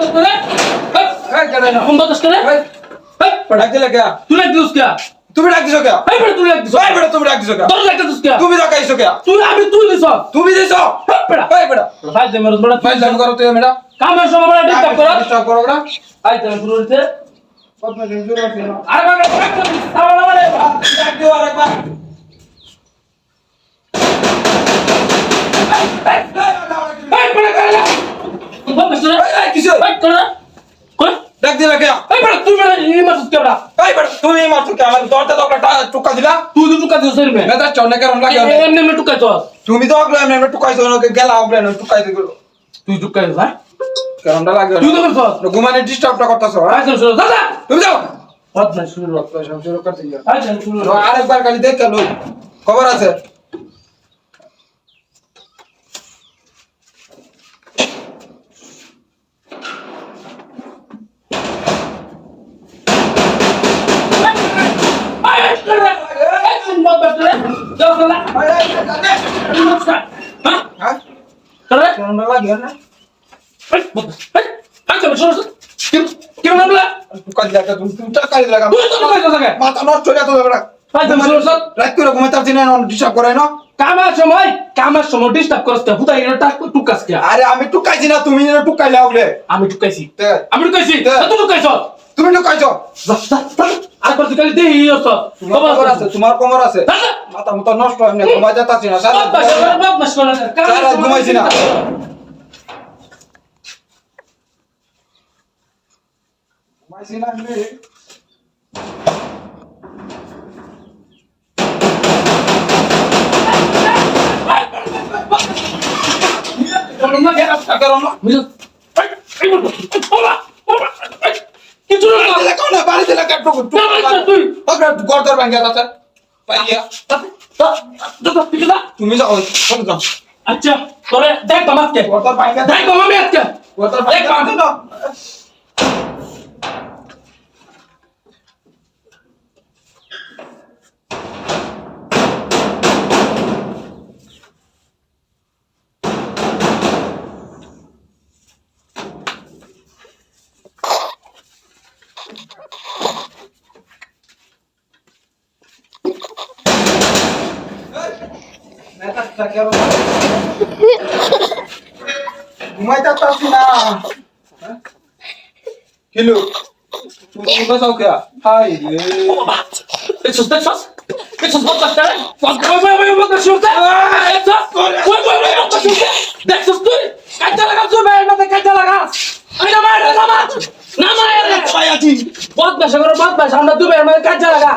এই না কোন বাতাস করে এই এই ডাক দিলে কে? দিস কে? তুমি ডাক দিছো কে? এই এই বেটা তুমি ডাক দিছো কে? তোর লাগ দিস কে? তুমি ডাকাইছো কে? তুই আমি তুই দিস তুমি দিছো? এই বেটা এই বেটা ফাইল দে মেরে বেটা ফাইল দাম করো তুই মেডা কামের সময় বেটা ডিস্টার্ব কর। ডিস্টার্ব করো না আই তো শুরু হইছে কত দিন জোর আছে। না আরে বাবা ডাক দিও আরেকবার এই বেটা করে কোন বাতাস করে এই, এই, কিসে? এই করে করে ডাক দিলে কে? এই বেটা তুই বেটা ই মারছিস কে বেটা এই বেটা তুমি মারছো কে আমার দরটা তো একটা টুকা দিলা। তুই তো টুকা দিস রে মেদা চন্নে কেরম লাগে এমনি এমনি টুকা দিস তুমি তো অগ্লো এমনি এমনি টুকাইছো না গেলা অগ্লো না টুকাইতে গেলো তুই টুকা দিস হ্যাঁ কেরমটা লাগে তুই তো করছস ঘুমানে ডিস্টার্বটা করতেছো তো শুরু দাদা! তুমি যাও। হত না শুরু রক শুরু করতে গিয়ে। শুরু আরেকবার খালি দেখ কেন খবর আছে আই করে এই তুই মত করে যাও করে তুই মত কর হ্যাঁ হ্যাঁ করে কেরমটা লাগে না এই মত এই আই তো শুরু কি কি মনে বলা টুকা দিলা কে তুমি তুমি টাকা দিলা তুই তো টুকা দিস আগে মাথা নষ্ট হয়ে যাতো না না কামের সময় কামের সময় ডিস্টার্ব করছ তে হুদাই এটা টুকাস কে আরে আমি টুকাইছি না তুমি না টুকাইলে ওগুলো। আমি টুকাইছি আমি টুকাইছি তুই টুকাইছ তুমি টুকাইছো আর করতে গেলে দেই হইছ কোমর আছে। তোমার কোমর আছে? মাথা মতো নষ্ট হয় না ঘুমাই যাচ্ছি না সারা সারা ঘুমাইছি না। ঘুমাইছি না আমি। না গেরা কারণ? না বুঝছ এই বল। তুই? ওকে গর্দর ভাঙ্গা আছে পাইয়া। তুমি যাও কোন যাও। আচ্ছা তোরে দেখ মামাকে গর্দর ভাঙ্গা দেখ মামাকে আজকে। গর্দর ভাঙ্গা মামা না ঘুমাই যাচ্ছি না কিলো তুমি বসাও কে হাই রে eso. Eso es otra cara. Voy voy voy voy voy শুনতে। Eso. Voy voy voy voy শুনতে। দেখছ তুই? কাটা লাগা জুবে মতে কাটা লাগা। আমি না মার না মার। না মার। পাই আছি বেশ করে আমরা দুবে মতে কাটা লাগা।